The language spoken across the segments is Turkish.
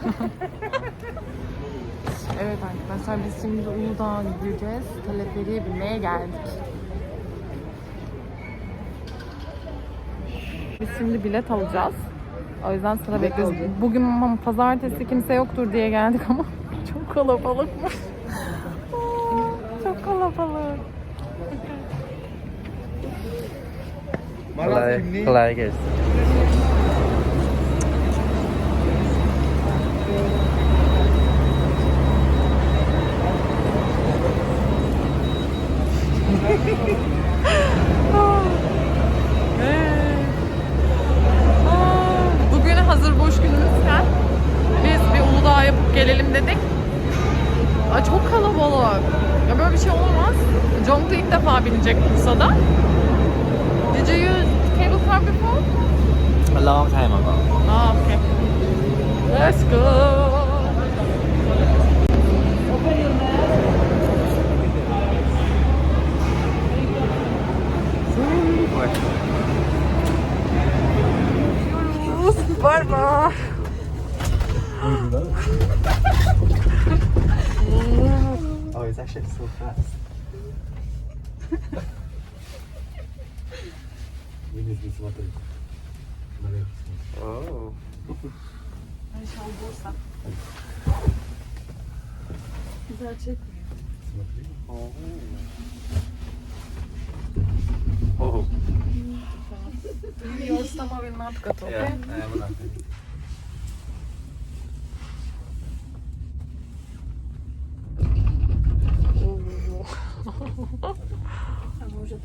evet arkadaşlar biz şimdi Uludağ'a gideceğiz. Teleferiğe binmeye geldik. Biz şimdi bilet alacağız. O yüzden sıra bekliyoruz. Bugün ama pazartesi kimse yoktur diye geldik ama çok kalabalıkmış. Çok kalabalık. Kolay, kolay gelsin. Jong'da ilk defa binecek Bursa'da. Did you use cable car before? A long time ago. Ah, okay. Let's go. Mı? Oh, it's actually so fast. Вниз не смотри. Наверх смотри. Зачем? Смотри. Ого. Його встановив матка тобі. Я, я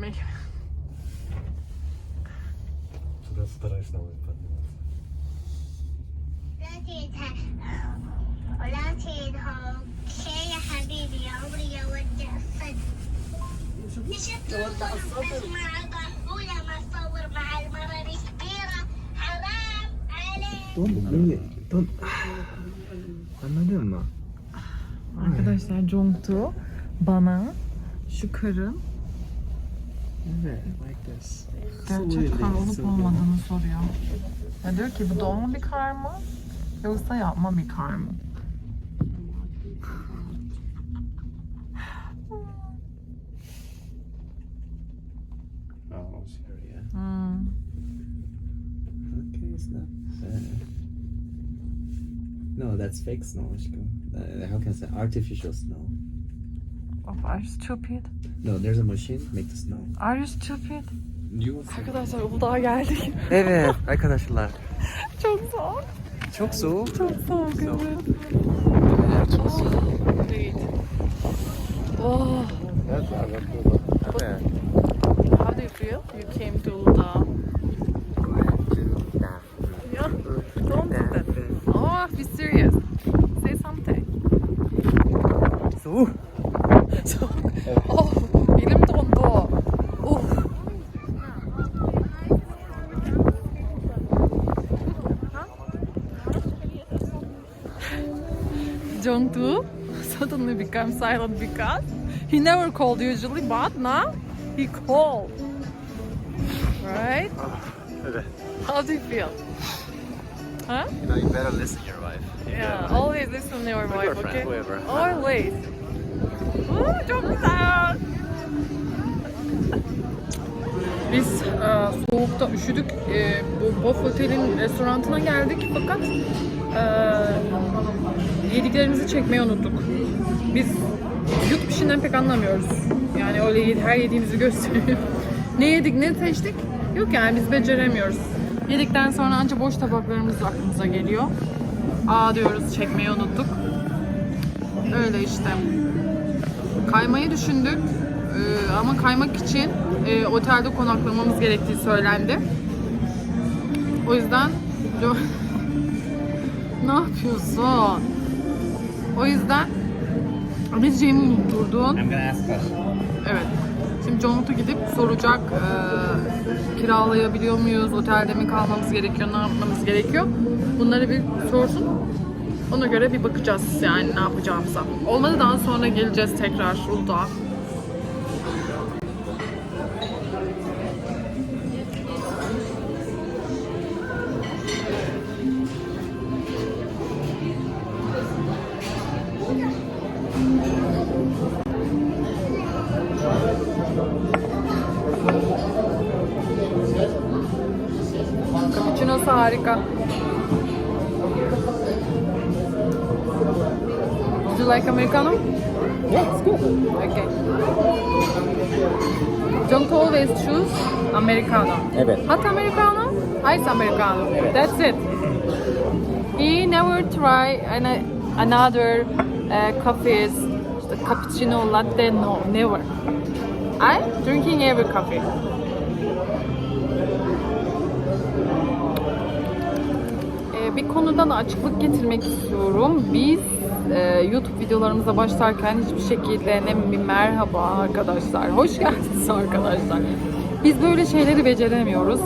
Maybe. Сюда стараюсь на подниматься. ولكن هم شيء يا حبيبي عمري اودع الصدق نشفت مع ضحولة ما تصور مع المرة الكبيرة حرام عليك Don't, don't. Anladın mı? Arkadaşlar Jongtu bana şu karın Evet, like this. gerçekten olup olmadığını soruyor. Ya diyor ki bu doğma bir kar mı yoksa yapma bir kar mı? Yeah. Hmm. Okay, it's not bad. No, that's fake snow. aşkım. Uh, how can I say artificial snow? Of, are you stupid? No, there's a machine make the snow. Are you stupid? You Arkadaşlar Uludağ'a geldik. Evet arkadaşlar. Çok soğuk. Çok soğuk. Çok soğuk evet. Evet, çok soğuk. Great. Oh. Evet. How do you feel? You came to Uludağ. Yeah. Don't do that. Oh, be serious. Say something. Soğuk. So, oh, elim dondu. Oh. Jongdu suddenly became silent because he never called usually, but now he called. Right? Evet. How do you feel? Huh? You know, you better listen to your wife. Yeah, always listen to your wife, okay? whoever. Always. Woo, çok güzel. Biz e, soğukta üşüdük. E, bu Bof Otel'in restoranına geldik fakat e, yediklerimizi çekmeyi unuttuk. Biz yurt dışından pek anlamıyoruz. Yani öyle her yediğimizi gösteriyor. ne yedik ne seçtik? Yok yani biz beceremiyoruz. Yedikten sonra ancak boş tabaklarımız aklımıza geliyor. Aa diyoruz çekmeyi unuttuk. Öyle işte. Kaymayı düşündük. Ee, ama kaymak için e, otelde konaklamamız gerektiği söylendi. O yüzden Ne yapıyorsun? O yüzden ne diyeceğimi unutturdun. Evet. Şimdi John gidip soracak eee, kiralayabiliyor muyuz, otelde mi kalmamız gerekiyor, ne yapmamız gerekiyor. Bunları bir sorsun. Ona göre bir bakacağız yani ne yapacağımıza. Olmadı daha sonra geleceğiz tekrar Uludağ'a. Harika. Do you like Americano? Yeah, it's good. Okay. Don't always choose Americano. Evet. Hot Americano, ice Americano. That's it. He never try an, another uh, coffees, the cappuccino, latte, no, never. I drinking every coffee. Bir konuda da açıklık getirmek istiyorum. Biz e, YouTube videolarımıza başlarken hiçbir şekilde ne bir merhaba arkadaşlar, hoş geldiniz arkadaşlar. Biz böyle şeyleri beceremiyoruz.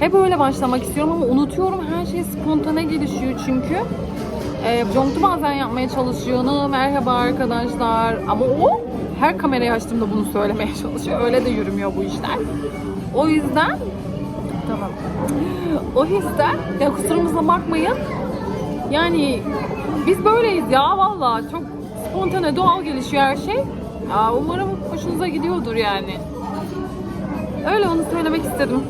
Hep öyle başlamak istiyorum ama unutuyorum. Her şey spontane gelişiyor çünkü. E, Jontu bazen yapmaya çalışıyor. "Ne, Merhaba arkadaşlar. Ama o her kamerayı açtığımda bunu söylemeye çalışıyor. Öyle de yürümüyor bu işler. O yüzden Tamam. O yüzden ya kusurumuza bakmayın. Yani biz böyleyiz ya valla. Çok spontane, doğal gelişiyor her şey. Ya umarım hoşunuza gidiyordur yani. Öyle onu söylemek istedim.